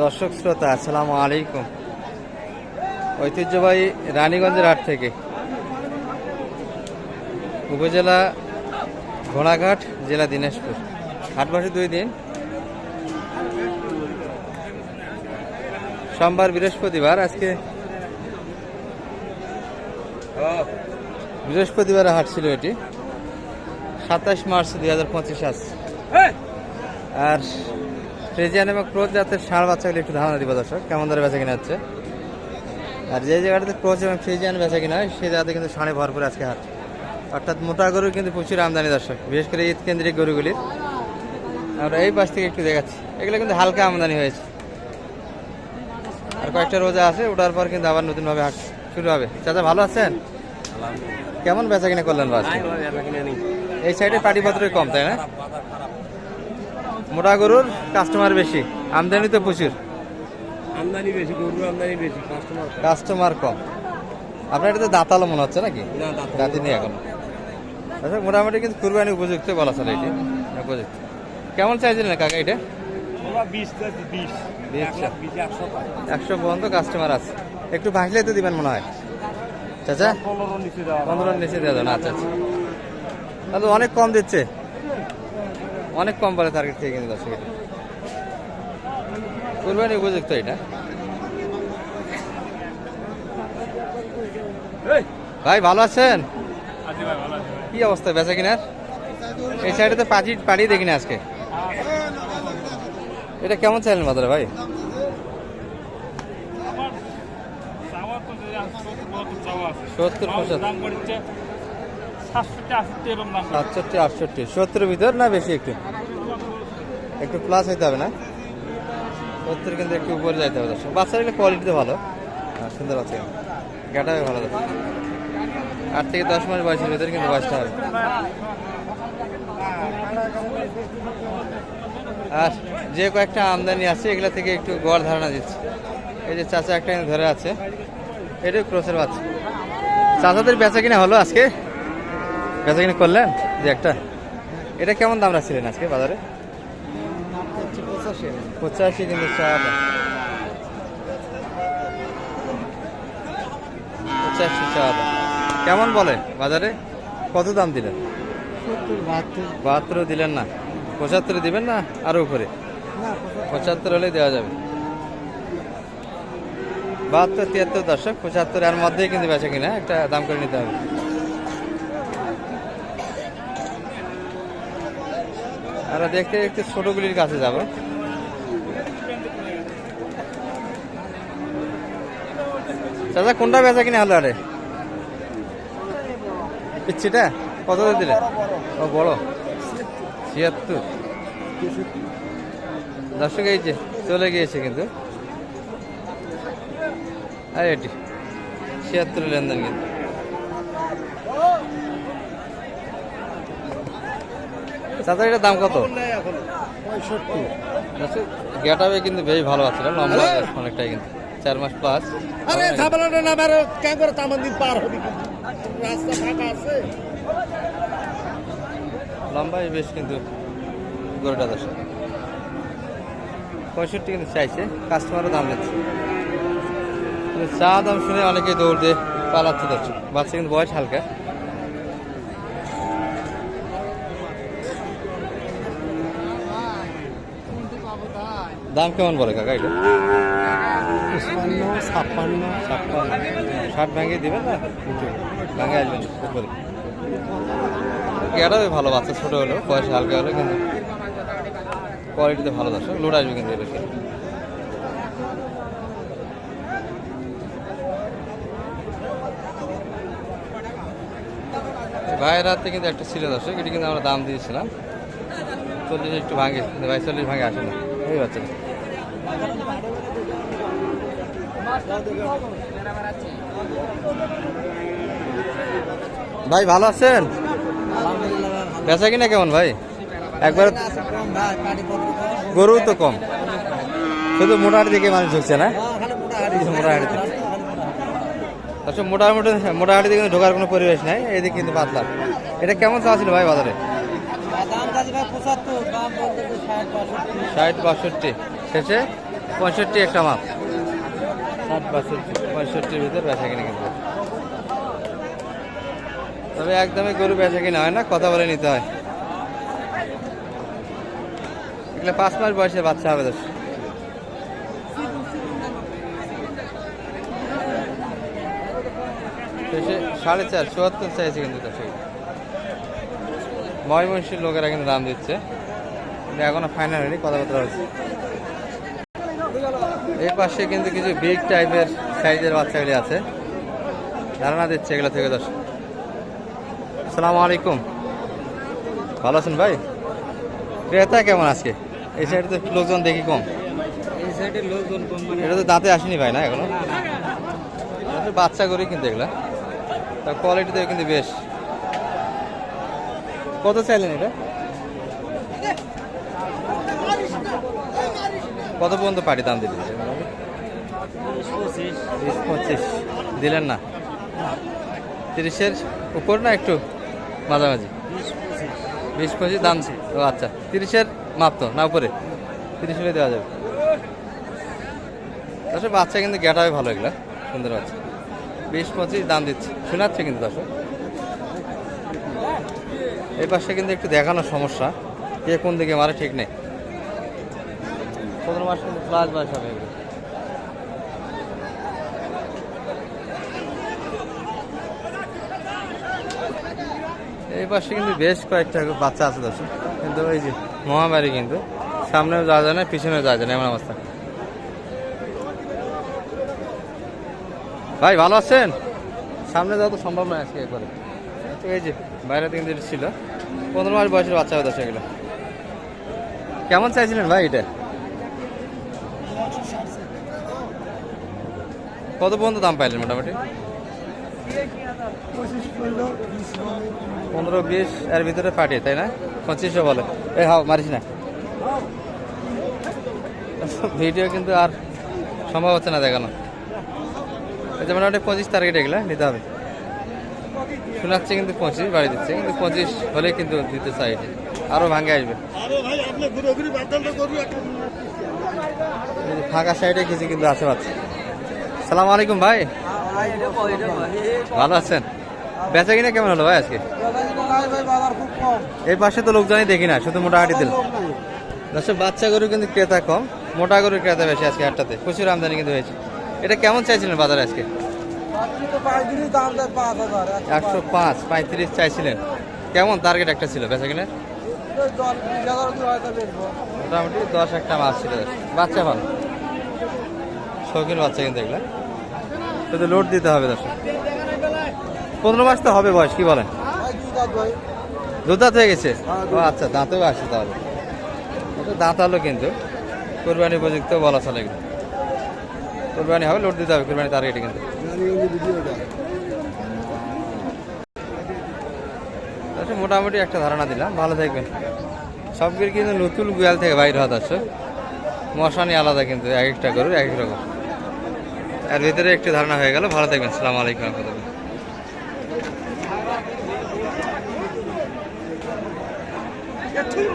দর্শক শ্রোতা, আসসালামু আলাইকুম। ঐতিহ্যবাহী রানীগঞ্জের হাট থেকে উপজেলা ঘোড়াঘাট, জেলা দিনাজপুর। হাট বসে দুই দিন। সোমবার বৃহস্পতিবার, আজকে বৃহস্পতিবার হাট ছিল এটি। সাতাশ মার্চ দুই হাজার পঁচিশ আর ফ্রেজিয়ান এবং ক্রোচ জাতের ষাঁড় বাচ্চাগুলো একটু ধারণা দিব দর্শক কেমন ধরে বেচা কিনা হচ্ছে? আর যে জায়গাটাতে ক্রোচ এবং ফ্রিজিয়ান বেচা কিনা হয় সেই জায়গাতে কিন্তু ষাঁড়ে ভরপুর আজকে হাট। অর্থাৎ মোটা গরুর কিন্তু প্রচুর আমদানি দর্শক বিশেষ করে ঈদ কেন্দ্রিক গরুগুলির। আমরা এই পাশ থেকে একটু দেখাচ্ছি। এগুলো কিন্তু হালকা আমদানি হয়েছে। আর কয়েকটা রোজা আছে ওঠার পর কিন্তু আবার নতুনভাবে হাট শুরু হবে। চাচা ভালো আছেন? কেমন বেচা কিনা করলেন বাস? এই সাইডে পাটিপত্রই কম তাই না? মোটা গরুর কাস্টমার বেশি। আমদানি তো প্রচুর। আমদানি বেশি গরু আমদানি বেশি কাস্টমার কাস্টমার কম। আপনার এটা তো দাঁতালো মনে হচ্ছে নাকি? না দাঁত নেই এখন। আচ্ছা মোটামুটি কিন্তু কুরবানি উপযুক্ত বলা চলে এটি। উপযুক্ত। কেমন চাইছিলেন কাকা এটা? একশো পর্যন্ত কাস্টমার আছে। একটু ভাঙলে তো দিবেন মনে হয়। চাচা? পনেরো নিচে দেওয়া যাবে আচ্ছা আচ্ছা। তাহলে অনেক কম দিচ্ছে। অনেক কম বলে টার্গেট থেকে কিন্তু দর্শক। এটা কুরবানি উপযুক্ত এটা। ভাই ভালো আছেন? কি অবস্থা বেচা কিনার এই সাইডে তো পাটি পাড়ি দেখি না আজকে। এটা কেমন চাইলেন বাজারে ভাই? সত্তর পঁচাত্তর। সাতষট্টি আটষট্টি সত্তরের ভিতর না বেশি একটু? একটু প্লাস হইতে হবে না? সত্তর কিন্তু একটু উপরে যাইতে হবে দর্শক। বাচ্চার কোয়ালিটি ভালো। হ্যাঁ, সুন্দর বাচ্চা গাটাও ভালো দর্শক। আট থেকে দশ মাস বয়সের ভিতরে কিন্তু বয়সটা হবে। আর যে কয়েকটা আমদানি আছে এগুলো থেকে একটু গড় ধারণা দিচ্ছে। এই যে চাচা একটা ধরে আছে। এটাই ক্রোসের বাচ্চা। চাচাদের বেচা কিনা হলো আজকে? বেচা কিনা করলেন? যে একটা। এটা কেমন দাম রাখছিলেন আজকে বাজারে? পঁচাশি কিন্তু পঁচাশি চাটা কেমন বলে বাজারে? কত দাম দিলেন? বাহাত্তর। দিলেন না। পঁচাত্তর দিবেন না? আরও উপরে? পঁচাত্তর। হলে দেওয়া যাবে। বাহাত্তর তিয়াত্তর দশক পঁচাত্তর এর মধ্যেই কিন্তু বেচা কিনা। একটা দাম করে নিতে হবে। আমরা দেখতে দেখতে ছোটগুলির কাছে যাব। চাচা, কোনটা বেচা কিনা হলো আরে? পিচ্ছিটা? কত দিলে? ও, বড়। ছিয়াত্তর। দর্শক, এই যে চলে গিয়েছে কিন্তু। আর এটি ছিয়াত্তর লেনদেন কিন্তু। চাচা এটার দাম কত? গেটাবে কিন্তু বেশ ভালো আছে লম্বা অনেকটাই কিন্তু চার মাস প্লাস আরে ঝামেলাটা না বেরো কেন করে তামান দিন পার হবে রাস্তা ফাঁকা আছে। লম্বাই বেশ কিন্তু গরুটা দশ। পঁয়ষট্টি কিন্তু চাইছে কাস্টমারও দাম দিচ্ছে চা দাম শুনে অনেকে দৌড় দিয়ে পালাচ্ছে দর্শক। বাচ্চা কিন্তু বয়স হালকা। দাম কেমন বলে কাকা এটা? পঁচপান্ন ছাপ্পান্ন। ছাপ্পান্ন। ষাট ভেঙে দিবেন না? ভেঙে আসবেন উপরে। এটাও ভালো বাচ্চা ছোট হলো বয়স হালকা হলো কিন্তু কোয়ালিটিতে ভালো দর্শক। লোড আসবে কিন্তু এটা ভাইয়ের হাতে কিন্তু একটা ছিল দর্শক এটি কিন্তু আমরা দাম দিয়েছিলাম। চল্লিশ একটু ভাঙে ভাই চল্লিশ ভাঙে আসে না। এই বাচ্চাটা। ভাই ভালো আছেন? বেচা কিনা কেমন ভাই? একবার গরু তো কম। শুধু মোটাহাটি দিকে মানুষ ঢুকছে না? মোটাহাটিতে আচ্ছা মোটামুটি মোটাহাটিতে কিন্তু ঢোকার কোনো পরিবেশ নাই এদিকে কিন্তু পাতলা। এটা কেমন চাওয়া ছিল ভাই বাজারে? ষাট বাষট্টি। শেষে পঁয়ষট্টি একটা মাপ। ষাট বাষট্টি পঁয়ষট্টির ভিতর বেচা কিনে কিন্তু। তবে একদমই গরু বেচা কিনা হয় না, কথা বলে নিতে হয়। এগুলো পাঁচ মাস বয়সে বাচ্চা হবে দোষ শেষে সাড়ে চার, চুয়াত্তর চাইছে কিন্তু ময়মনসির লোকেরা কিন্তু দাম দিচ্ছে। এখনও ফাইনাল হয়নি, কথাবার্তা হচ্ছে। এই পাশে কিন্তু কিছু বিগ টাইপের সাইজের বাচ্চাগুলি আছে। ধারণা দিচ্ছে এগুলো থেকে দর্শক। আসসালামু আলাইকুম। ভালো আছেন ভাই? ক্রেতা কেমন আজকে? এই সাইডে তো লোকজন দেখি কম। এই সাইডে লোকজন কম মানে এটা তো দাঁতে আসেনি ভাই না এখনও? তো বাচ্চা করেই কিন্তু এগুলা। তা কোয়ালিটিতে কিন্তু বেশ। কত চাইলেন এটা? কত পর্যন্ত পাটি দাম পঁচিশ বিশ পঁচিশ। দিলেন না? তিরিশের উপর না একটু মাঝামাঝি? বিশ পঁচিশ। দাম। ও আচ্ছা। তিরিশের মাপ তো, না উপরে? তিরিশ হলে দেওয়া যাবে। দর্শক, বাচ্চা কিন্তু গেটাবে ভালো এগুলো। সুন্দর বাচ্চা। বিশ পঁচিশ, দাম দিচ্ছে। শোনাচ্ছে কিন্তু দর্শক। এই পাশে কিন্তু একটু দেখানোর সমস্যা। কে কোন দিকে মারে ঠিক নেই। পনেরো মাস কিন্তু প্লাস বয়স হবে। এগুলো এই পাশে কিন্তু বেশ কয়েকটা বাচ্চা আছে দর্শক। কিন্তু ওই যে মহামারী কিন্তু সামনেও যাওয়া যায় না, পিছনেও যাওয়া যায় না, এমন অবস্থা। ভাই, ভালো আছেন? সামনে যাওয়া তো সম্ভব নয় আজকে একবারে। তো এই যে বাইরে যেটা ছিল, পনেরো মাস বয়সের বাচ্চা দর্শক এগুলো কেমন চাইছিলেন ভাই এটা? কত পর্যন্ত দাম পাইলেন মোটামুটি? পনেরো বিশ এর ভিতরে পাঠিয়ে তাই না? পঁচিশশো বলে। এ হাও মারিস না। ভিডিও কিন্তু আর সম্ভব হচ্ছে না দেখানো। এই যে মোটামুটি পঁচিশ তারিখে এগুলো নিতে হবে। শোনাচ্ছে কিন্তু পঁচিশ বাড়ি দিচ্ছে কিন্তু পঁচিশ হলে কিন্তু দিতে চাই। আরও ভাঙে আসবে। ফাঁকা সাইডে কিছু কিন্তু আছে বাচ্চা সালাম আলাইকুম ভাই। ভালো আছেন? বেচা কিনা কেমন হলো ভাই আজকে? এই পাশে তো লোকজনই দেখি না, শুধু মোটাহাটি দিল। বাচ্চা গরু কিন্তু ক্রেতা কম, মোটা গরুর ক্রেতা বেশি আজকে হাটটাতে। প্রচুর আমদানি কিন্তু হয়েছে। এটা কেমন চাইছিলেন বাজারে আজকে? একশো পাঁচ, পঁয়ত্রিশ চাইছিলেন। কেমন টার্গেট একটা ছিল বেচা কিনা মোটামুটি দশ একটা মাছ ছিল। বাচ্চা ভালো। শৌখিন বাচ্চা কিন্তু এগুলো। শুধু লোড দিতে হবে দর্শক পনেরো মাস তো হবে বয়স, কি বলেন দুধাত হয়ে গেছে? ও আচ্ছা দাঁতেও আসছে তাহলে। দাঁত হলো কিন্তু। কোরবানি উপযুক্ত বলা চলে এগুলো। কোরবানি হবে লোড দিতে হবে, কোরবানি টার্গেটে কিন্তু। আচ্ছা মোটামুটি একটা ধারণা দিলাম, ভালো থাকবেন। সবগুলো কিন্তু নতুন গুয়াল থেকে বাইর হওয়া দর্শক। মশানি আলাদা কিন্তু, এক একটা গরু এক এক রকম। এর ভিতরে একটি ধারণা হয়ে গেল। ভালো থাকবেন। সালাম আলাইকুম রহমতুল্লাহ।